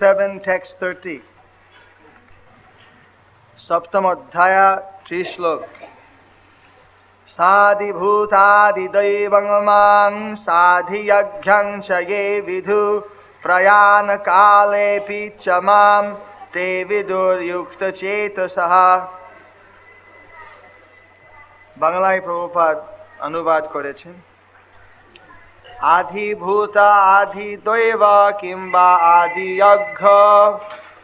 Seven text thirty সপ্তম অধ্যায়া ত্রিশ শ্লোক साधिभूतादिदैवं मां साधियज्ञं च ये विधु प्रयाणकालेऽपि च मां ते विदुर्युक्तचेतसः বাংলায় প্রভুপাদ অনুবাদ করেছেন আধিভূত আধি দৈব কিংবা আদি যজ্ঞ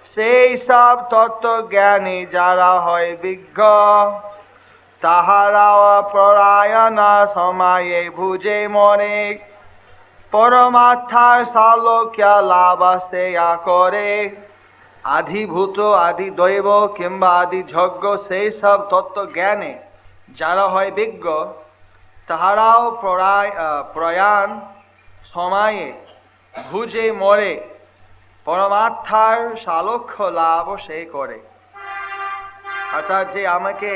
সেই সব তত্ত্বজ্ঞানী যারা হয় বিজ্ঞ, তাহারাও পরায়ণ সময়ে ভুজে মনে পরমাত্মার সালোক্য লাভ সেয়া করে আধিভূত আদি দৈব কিংবা আদি যজ্ঞ সেই সব তত্ত্বজ্ঞানে যারা হয় বিজ্ঞ তাহারাও প্রয়ায় আহ, প্রয়াণ সময়ে ভুজে মরে পরমাত্মার সালক্ষ্য লাভ সে করে। অর্থাৎ যে আমাকে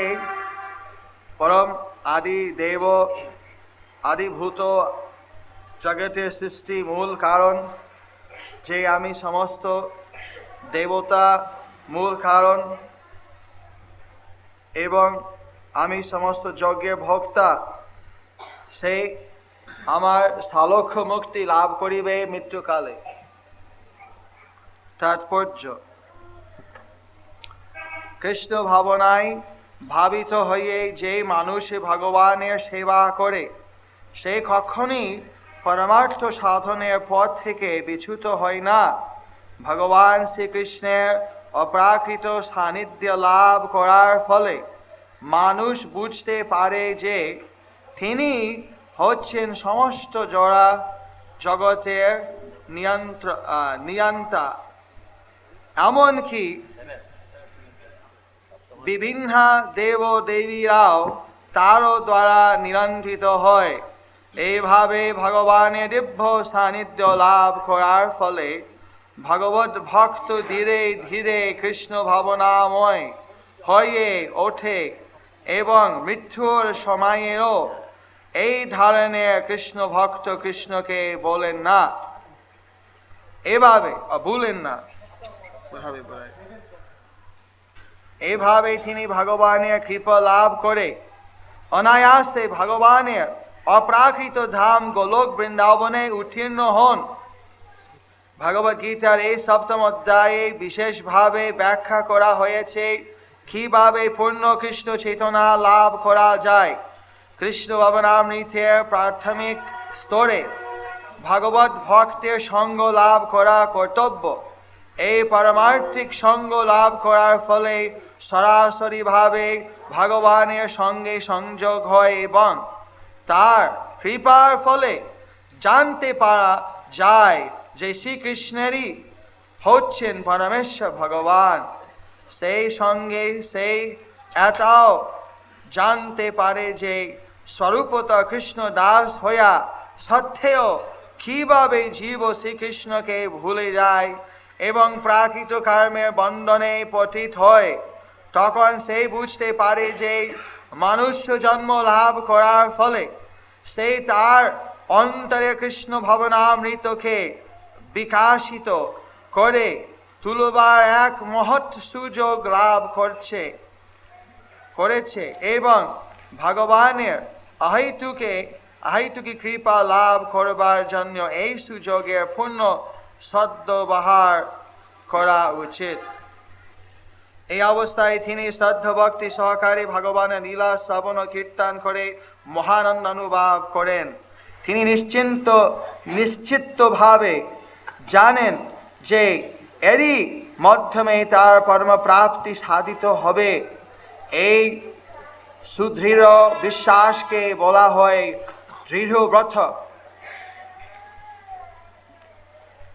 পরম আদি দেব আদিভূত জগতের সৃষ্টি মূল কারণ যে আমি সমস্ত দেবতা মূল কারণ এবং আমি সমস্ত যজ্ঞের ভক্তা সেই আমার সালক্ষ্য মুক্তি লাভ করিবে মৃত্যুকালে। তাৎপর্য। কৃষ্ণ ভাবনায় ভাবিত হয়ে যে মানুষ ভগবানের সেবা করে, সে কখনই পরমার্থ সাধনের পথ থেকে বিচ্যুত হয় না। ভগবান শ্রীকৃষ্ণের অপ্রাকৃত সান্নিধ্য লাভ করার ফলে মানুষ বুঝতে পারে যে তিনি হচ্ছেন সমস্ত জড়া জগতের নিয়ন্ত্র নিয়ন্তা। এমনকি বিভিন্ন দেব দেবীরাও তারও দ্বারা নিয়ন্ত্রিত হয়। এইভাবে ভগবানের দিব্য সান্নিধ্য লাভ করার ফলে ভগবত ভক্ত ধীরে ধীরে কৃষ্ণ ভাবনাময় হয়ে ওঠে এবং মৃত্যুর সময়েও এই ধরনের কৃষ্ণ ভক্ত কৃষ্ণকে বলেন না। এভাবে বলেন না। এভাবে তিনি ভগবানের কৃপা লাভ করে অনায়াসে ভগবানের অপ্রাকৃত ধাম গোলক বৃন্দাবনে উত্তীর্ণ হন। ভগবদ গীতার এই সপ্তম অধ্যায়ে বিশেষভাবে ব্যাখ্যা করা হয়েছে, কীভাবে পূর্ণ কৃষ্ণ চেতনা লাভ করা যায়। কৃষ্ণ ভবনামৃতের প্রাথমিক স্তরে ভাগবত ভক্তের সঙ্গ লাভ করা কর্তব্য। এই পারমার্থিক সঙ্গ লাভ করার ফলে সরাসরিভাবে ভগবানের সঙ্গে সংযোগ হয় এবং তার কৃপার ফলে জানতে পারা যায় যে শ্রীকৃষ্ণেরই হচ্ছেন পরমেশ্বর ভগবান। সেই সঙ্গে সেই এটাও জানতে পারে যে স্বরূপত কৃষ্ণ দাস হইয়া সত্ত্বেও কীভাবে জীব শ্রীকৃষ্ণকে ভুলে যায় এবং প্রাকৃত কর্মের বন্ধনে পতিত হয়, তখন সেই বুঝতে পারে যে মনুষ্য জন্ম লাভ করার ফলে সে তার অন্তরে কৃষ্ণ ভবনামৃতকে বিকাশিত করে তুলবার এক মহৎ সুযোগ লাভ করছে, করেছে এবং ভগবানের অহেতুকে অহেতুকি কৃপা লাভ করবার জন্য এই সুযোগের পূর্ণ সদ্ব্যবহার করা উচিত। এই অবস্থায় তিনি শ্রদ্ধ ভক্তি সহকারে ভগবানের লীলা শ্রবণ কীর্তন করে মহানন্দ অনুভব করেন। তিনি নিশ্চিন্ত, নিশ্চিতভাবে জানেন যে এরই মাধ্যমে তার পরমপ্রাপ্তি সাধিত হবে। এই সুদৃঢ় বিশ্বাসকে বলা হয় দৃঢ় ব্রত।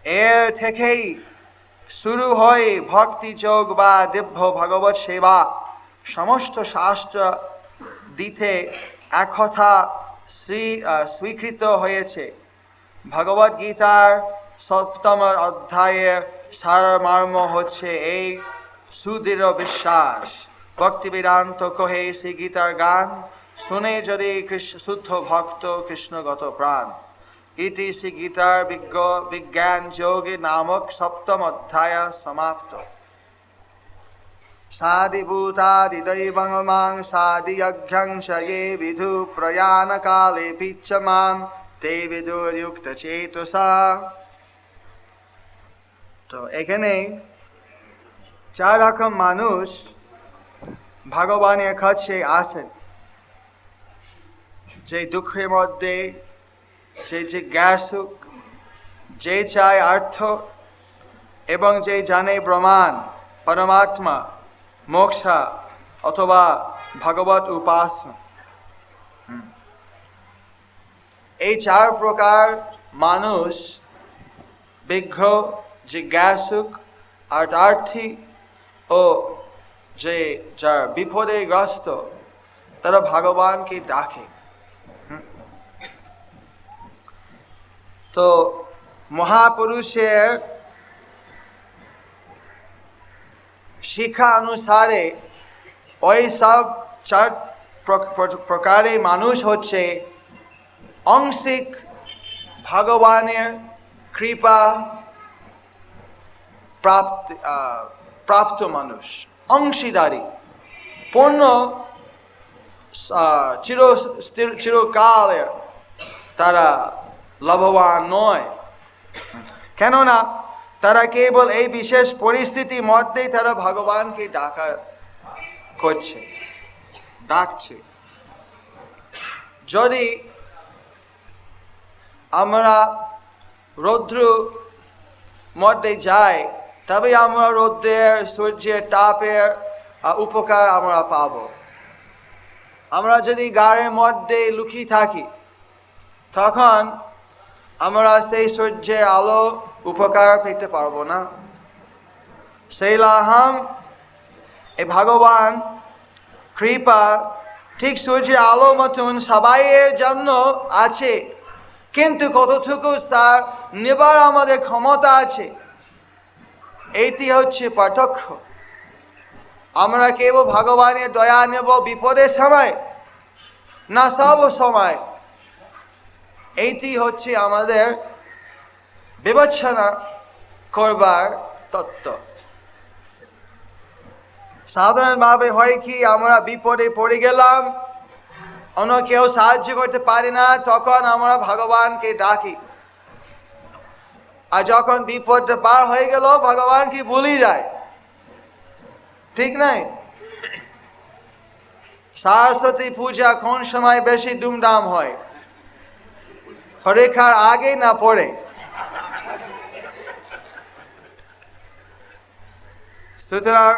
এর থেকেই শুরু হয় ভক্তি যোগ বা দিব্য ভগবত সেবা। সমস্ত শাস্ত্র দিতে একথা শ্রী স্বীকৃত হয়েছে। ভগবদ গীতার সপ্তম অধ্যায়ের সারমর্ম হচ্ছে এই সুদৃঢ় বিশ্বাস। ভক্তি বেদান্ত কহে শ্রী গীতার গান, শুনে যদি শুদ্ধ ভক্ত কৃষ্ণগত প্রাণ। ইতি শ্রী গীতার বিজ্ঞ, বিজ্ঞান যোগে নামক সপ্তম অধ্যায় সমাপ্ত। সাদিভূতাদিদৈবং সাদিয়ঘ্যংশয়ে বিধু প্রয়াণ কালে পিচ্ছ মাম তে বিদুর্যুক্ত চেতসা তো এখানে চার রকম মানুষ ভগবানের কাছে আসেন যে দুঃখের মধ্যে, যে জিজ্ঞাসুক যে চায় অর্থ, এবং যে জানে ব্রহ্মাণ পরমাত্মা, মোক্ষা, অথবা ভগবত উপাসনা হুম। এই চার প্রকার মানুষ, বিঘ্ন, জিজ্ঞাসুক অর্থার্থী ও যে যার বিপদে গ্রস্ত, তারা ভগবানকে ডাকে। তো মহাপুরুষের শিক্ষা অনুসারে ওই সব চার প্র- প্র- প্রকারে মানুষ হচ্ছে অংশিক ভগবানের কৃপা প্রাপ্ত প্রাপ্ত মানুষ। অংশীদারি। আহ, চির চিরকালের। তারা লাভবান নয়। কেননা তারা কেবল এই বিশেষ পরিস্থিতির মধ্যেই তারা ভগবানকে ডাকা করছে ডাকছে। যদি আমরা রৌদ্র মধ্যে যাই তবে আমরা রৌদ্রের, সূর্যের তাপের উপকার আমরা পাব। আমরা যদি গাড়ির মধ্যে লুকিয়ে থাকি, তখন আমরা সেই সূর্যের আলো উপকার পেতে পারব না। সেই লাহাম এ ভগবান, কৃপা, ঠিক সূর্যের আলো মতন সবাইয়ের জন্য আছে। কিন্তু কতটুকু তার নেবার আমাদের ক্ষমতা আছে? এইটি হচ্ছে পার্থক্য আমরা কেবল ভগবানের দয়া নেব বিপদের সময়, না সব সময়। এইটি হচ্ছে আমাদের বিবেচনা করবার তত্ত্ব। সাধারণভাবে হয় কি, আমরা বিপদে পড়ে গেলাম, অন্য কেউ সাহায্য করতে পারি না, তখন আমরা ভগবানকে ডাকি। আর যখন বিপদটা পার হয়ে গেল, ভগবান কি ভুলি যায়? ঠিক নাই? সরস্বতী পূজা কোন সময় বেশি ধুমধাম হয়? পরীক্ষার আগে না পরে? সুতরাং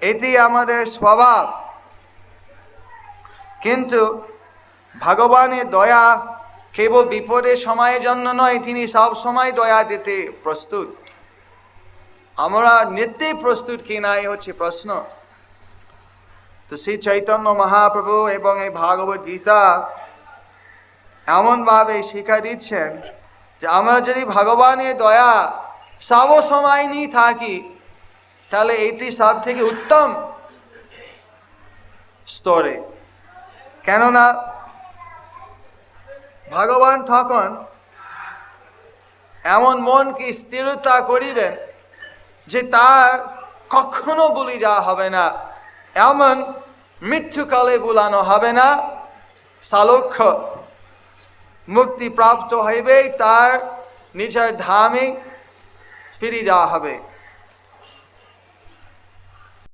এটি আমাদের স্বভাব। কিন্তু ভগবানের দয়া কেবল বিপদের সময়ের জন্য নয়, তিনি সব সময় দয়া দিতে প্রস্তুত। আমরা নিত্যই প্রস্তুত কিনা এই হচ্ছে প্রশ্ন। তো শ্রী চৈতন্য মহাপ্রভু এবং এই ভাগবত গীতা এমনভাবে শিক্ষা দিচ্ছেন যে আমরা যদি ভগবানের দয়া সব সময় নিয়ে থাকি, তাহলে এটি সব থেকে উত্তম স্তরে। কেননা ভগবান তখন এমন মনকে স্থিরতা করিবেন যে তার কখনো বলি যাওয়া হবে না, এমন মৃত্যুকালে বুলানো হবে না। সালক্ষ্য মুক্তি প্রাপ্ত হইবে তার নিজের ধামে ফিরে যাওয়া হবে।